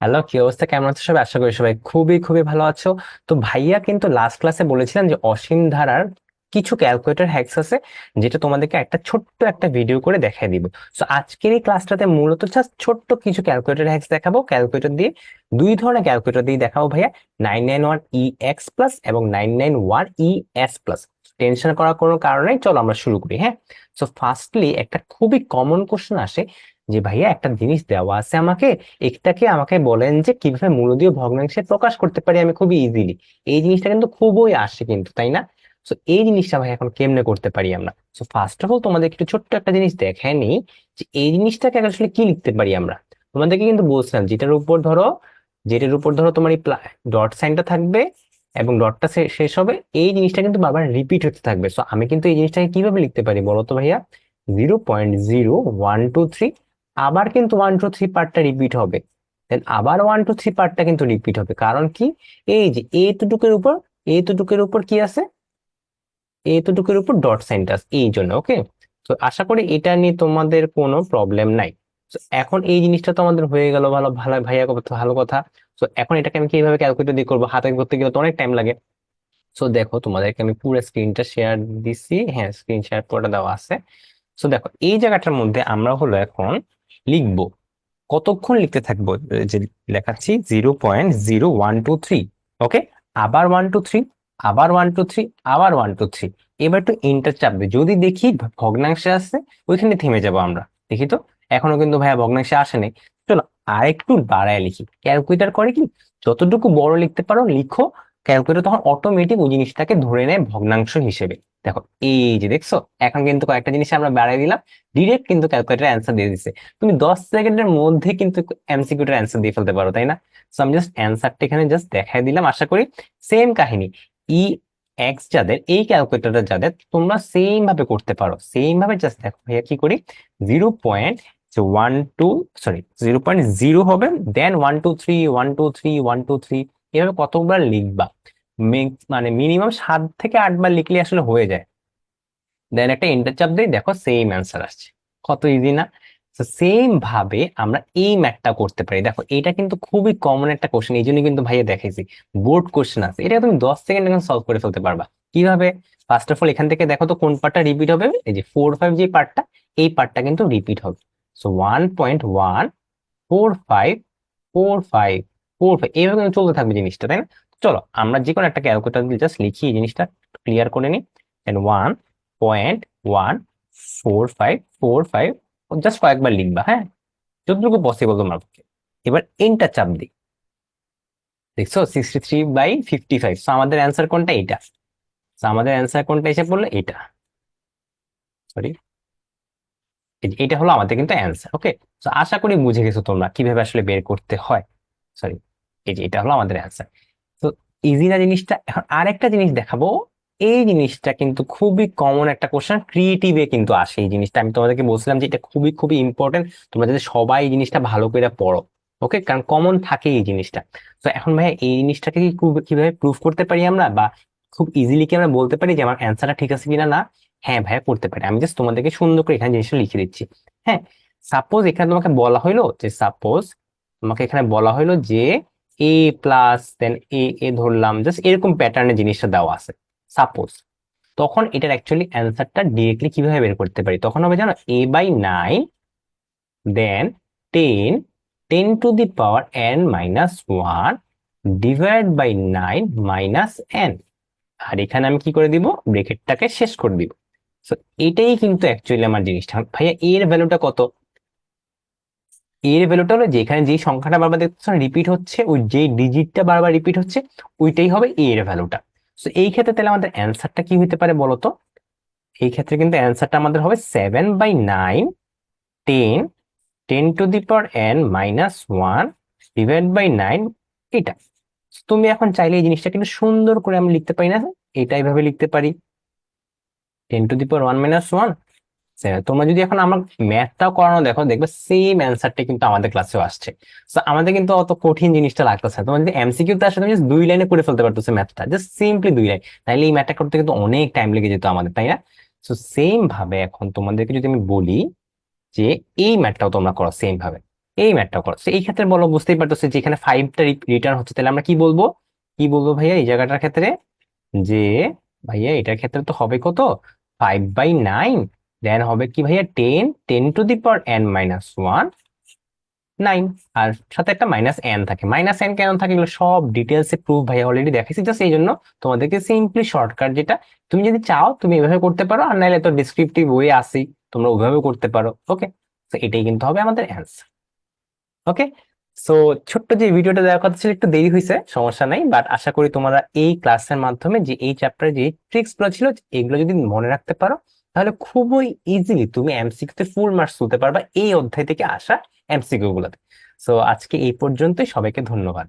Hello, কি অবস্থা? কেমন আছো সবাই? আশা করি সবাই খুবই খুবই ভালো আছো। তো ভাইয়া কিন্তু লাস্ট ক্লাসে বলেছিলাম যে অসীম ধারার কিছু ক্যালকুলেটর হ্যাক্স আছে, যেটা তোমাদেরকে একটা ছোট্ট একটা ভিডিও করে দেখাই দিব। তো আজকের এই ক্লাসটাতে মূলত জাস্ট ছোট্ট কিছু ক্যালকুলেটর হ্যাক্স দেখাবো। ক্যালকুলেটর দিয়ে দুই ধরনের ক্যালকুলেটর দিয়ে দেখাবো ভাইয়া। Nine nine one E X plus এবং nine nine one E S plus tension করার কোনো কারণ চলো আমরা শুরু করি হ্যাঁ? সো ফার্স্টলি একটা খুবই কমন কোশ্চেন আসে যে, ভাইয়া একটা জিনিস দেওয়া আছে আমাকে। এটাকে আমাকে বলেন যে, কীভাবে মূলদীয় ভগ্নাংশে প্রকাশ করতে পারি আমি খুবই ইজিলি এই জিনিসটা কিন্তু খুবই আসে কিন্তু, তাই না? সো এই জিনিসটা ভাই এখন কেমনে করতে পারি আমরা? সো ফার্স্ট অফ অল তোমাদের একটু ছোট্ট একটা জিনিস দেখেনি যে, এই জিনিসটাকে আসলে কি লিখতে পারি আমরা? তোমাদেরকে কিন্তু বলছিলাম, যেটার উপর ধরো, যেটার উপর ধরো তোমার এই ডট সাইনটা থাকবে এবং ডটটা শেষ হবে, এই জিনিসটা কিন্তু বারবার রিপিট হতে থাকবে। সো আমি কিন্তু এই জিনিসটাকে কীভাবে লিখতে পারি বলো তো ভাইয়া? Zero point zero one two three আবার কিন্তু ওয়ান টু থ্রি পার্টটা রিপিট হবে। দেন আবার ওয়ান টু থ্রি পার্টটা কিন্তু রিপিট হবে। কারণ কি? এই যে এ এতটুকুর উপর এ এতটুকুর উপর কি আছে? এ এতটুকুর উপর ডট সাইনটা আছে, এই জন্য ওকে তো আশা করি এটা নিয়ে তোমাদের কোনো প্রবলেম নাই। তো এখন এই জিনিসটা তো আমাদের হয়ে গেল ভালো ভালো, ভাইয়া ভালো কথা। তো এখন এটাকে আমি কীভাবে ক্যালকুলেটর দিয়ে করব? হাতে করতে গেলে তো অনেক টাইম লাগে। সো দেখো, তোমাদেরকে আমি পুরো স্ক্রিনটা শেয়ার দিছি। হ্যাঁ স্ক্রিন শেয়ার করে দেওয়া আছে। সো দেখো, এই জায়গাটার মধ্যে আমরা হলো এখন লিখব, কতক্ষণ লিখতে থাকব? যে লেখাচ্ছি zero point zero one two three okay আবার ওয়ান টু থ্রি আবার ওয়ান টু থ্রি আবার ওয়ান টু থ্রি এবার একটু ইন্টার চাপবে। যদি দেখি ভগ্নাংশে আসছে, ওইখানে থেমে যাব আমরা। দেখি তো? এখনও কিন্তু ভাইয়া ভগ্নাংশে আসেনি চলো আরেকটু বাড়ায় লিখি। ক্যালকুলেটার করে কি? যতটুকু বড় লিখতে পারো, লিখো। ক্যালকুলেটর তখন অটোমেটিক ওই জিনিসটাকে ধরে নেয় ভগ্নাংশ হিসেবে। দেখো, এই যে দেখছ, এখন কিন্তু কয়েকটা জিনিস আমরা বাড়াই দিলাম ডিরেক্ট কিন্তু ক্যালকুলেটার অ্যান্সার দিয়ে দিচ্ছে তুমি দশ সেকেন্ডের মধ্যে কিন্তু এমসিকিউটার অ্যান্সার দিয়ে ফেলতে পারো, তাই না? সো আমি জাস্ট অ্যান্সারটা এখানে জাস্ট দেখাই দিলাম, আশা করি সেম কাহিনী। ই এক্স যাদের, এই ক্যালকুলেটরটা যাদের, তোমরা সেম ভাবে করতে পারো। সেম ভাবে জাস্ট দেখো, ভাইয়া কি করি? Zero point one two sorry zero point zero হবে then one two three one two three one two three এভাবে কতবার লিখবা? মানে মিনিমাম সাত থেকে আটবার লিখলে আসলে হয়ে যায়। দেন একটা এন্টার চাপ দিই, দেখো সেম অ্যান্সার আসছে। কত ইজি না? সেম ভাবে আমরা এই ম্যাথটা করতে পারি। দেখো এটা কিন্তু খুবই কমন একটা কোশ্চেন এই জন্য কিন্তু ভাইয়া দেখাইছি। বোর্ড কোশ্চেন আছে। এটা তুমি দশ সেকেন্ড এখন সলভ করে ফেলতে পারবা। কীভাবে? ফার্স্ট অফ অল এখান থেকে দেখো তো কোন পার্টটা রিপিট হবে? এই যে ফোর ফাইভ যে পার্টটা এই পার্টটা কিন্তু রিপিট হবে। So one point one four five four five five এইভাবে কিন্তু চলতে থাকবে জিনিসটা, তাই না? চলো, আমরা যে কোনো একটা ক্যালকুলেটার দিয়ে জাস্ট লিখি এই জিনিসটা ক্লিয়ার করে নিই। Then one point one four five four five just কয়েকবার লিখবা হ্যাঁ? যতটুকু পসিবল তোমার পক্ষে। এবার এন্টার চাপ দিই। দেখছ? Sixty three by fifty five so আমাদের অ্যান্সার কোনটা? এটা সো আমাদের অ্যান্সার কোনটা এসে পড়ল? এটা সরি এটা হলো আমাদের কিন্তু অ্যান্সার ওকে তো আশা করি বুঝে গেছো তোমরা কীভাবে আসলে বের করতে হয়। সরি এই যে এটা হলো আমাদের অ্যান্সার তো ইজি না জিনিসটা, এখন আরেকটা জিনিস দেখাবো। এই জিনিসটা কিন্তু খুবই কমন একটা কোশ্চেন ক্রিয়েটিভে কিন্তু আসে এই জিনিসটা। আমি তোমাদেরকে বলছিলাম যে এটা খুবই খুবই ইম্পর্টেন্ট তোমরা যাতে সবাই এই জিনিসটা ভালো করে পড়ো ওকে কারণ কমন থাকে এই জিনিসটা। তো এখন ভাই এই জিনিসটাকে কি কীভাবে প্রুফ করতে পারি আমরা? বা খুব ইজিলি কি আমরা বলতে পারি যে আমার অ্যান্সারটা ঠিক আছে কিনা? না? হ্যাঁ ভাইয়া, করতে পারি। আমি জাস্ট তোমাদেরকে সুন্দর করে এখানে জিনিসটা লিখে দিচ্ছি। হ্যাঁ সাপোজ এখানে তোমাকে বলা হইল যে সাপোজ তোমাকে এখানে বলা হইল যে এ প্লাস দেন এ এ ধরলাম জাস্ট এরকম প্যাটার্নের জিনিসটা দেওয়া আছে। সাপোজ তখন এটার অ্যাকচুয়ালি অ্যান্সারটা ডিরেক্টলি কীভাবে বের করতে পারি? তখন হবে জানো A by nine then ten ten to the power N minus one divide by nine minus N আর এখানে আমি কি করে দিব? ব্রেকেটটাকে শেষ করে দিব। সো এটাই কিন্তু অ্যাকচুয়ালি আমার জিনিসটা। ভাইয়া এর ভ্যালুটা কত? এর ভ্যালুটা হলো যেখানে যে সংখ্যাটা বারবার দেখতেছ রিপিট হচ্ছে, ওই যে ডিজিটটা বারবার রিপিট হচ্ছে, ওইটাই হবে এর ভ্যালুটা তো এই ক্ষেত্রে তাহলে আমাদের অ্যান্সারটা কি হতে পারে বলতো? এই ক্ষেত্রে কিন্তু অ্যান্সারটা আমাদের হবে seven by nine ten ten to the power N minus one divide by nine এটা তুমি এখন চাইলে এই জিনিসটা কিন্তু সুন্দর করে আমি লিখতে পারি না এটা এইভাবে লিখতে পারি। Ten to the power one minus one তোমরা যদি এখন আমার ম্যাথটাও করানো দেখো, দেখবে সেম অ্যান্সারটা কিন্তু আমাদের ক্লাসেও আসছে। তো আমাদের কিন্তু অত কঠিন জিনিসটা লাগতেছে তোমার যদি এমসিকিউ তে আসলে তুমি জাস্ট দুই লাইনে করে ফেলতে পারতো ম্যাথটা জাস্ট সিম্পলি দুই লাইন তাইলে এই ম্যাথটা করতে কিন্তু অনেক টাইম লেগে যেত আমাদের, তাই না? তো সেম ভাবে এখন তোমাদেরকে যদি আমি বলি যে এই ম্যাথটাও তোমরা করো সেম ভাবে। এই ম্যাথটা করো। এই ক্ষেত্রে বলো, বুঝতেই পারতো যে এখানে ফাইভটা রিটার্ন হচ্ছে। তাহলে আমরা কি বলব? কি বলব ভাইয়া এই জায়গাটার ক্ষেত্রে? যে, ভাইয়া এটার ক্ষেত্রে তো হবে কত? ফাইভ বাই নাইন দেন হবে কি ভাইয়া? Ten ten to the power N minus one nine আর সাথে একটা মাইনাস এন থাকে। মাইনাস এন কেন থাকে? এগুলো সব ডিটেলস প্রুফ ভাইয়া অলরেডি দেখাইছি। জাস্ট এই জন্য তোমাদেরকে সিম্পলি শর্টকাট যেটা, তুমি যদি চাও, তুমি এভাবে করতে পারো। আর নাহলে তো ডিসক্রিপটিভ ওয়ে আসি তোমরা ওইভাবে করতে পারো। ওকে তো এটাই কিন্তু হবে আমাদের অ্যান্সার ওকে সো ছোট্ট যে ভিডিওটা দেওয়ার কথা ছিল, একটু দেরি হয়েছে সমস্যা নাই। বাট আশা করি তোমরা এই ক্লাসের মাধ্যমে যে এই চ্যাপ্টারে যে ট্রিক্সগুলো ছিল, এগুলো যদি মনে রাখতে পারো তাহলে খুবই ইজিলি তুমি এমসিকিউ তে ফুল মার্কস তুলতে পারবা এই অধ্যায় থেকে আসা এমসিকিউ গুলোতে। সো আজকে এই পর্যন্তই। সবাইকে ধন্যবাদ।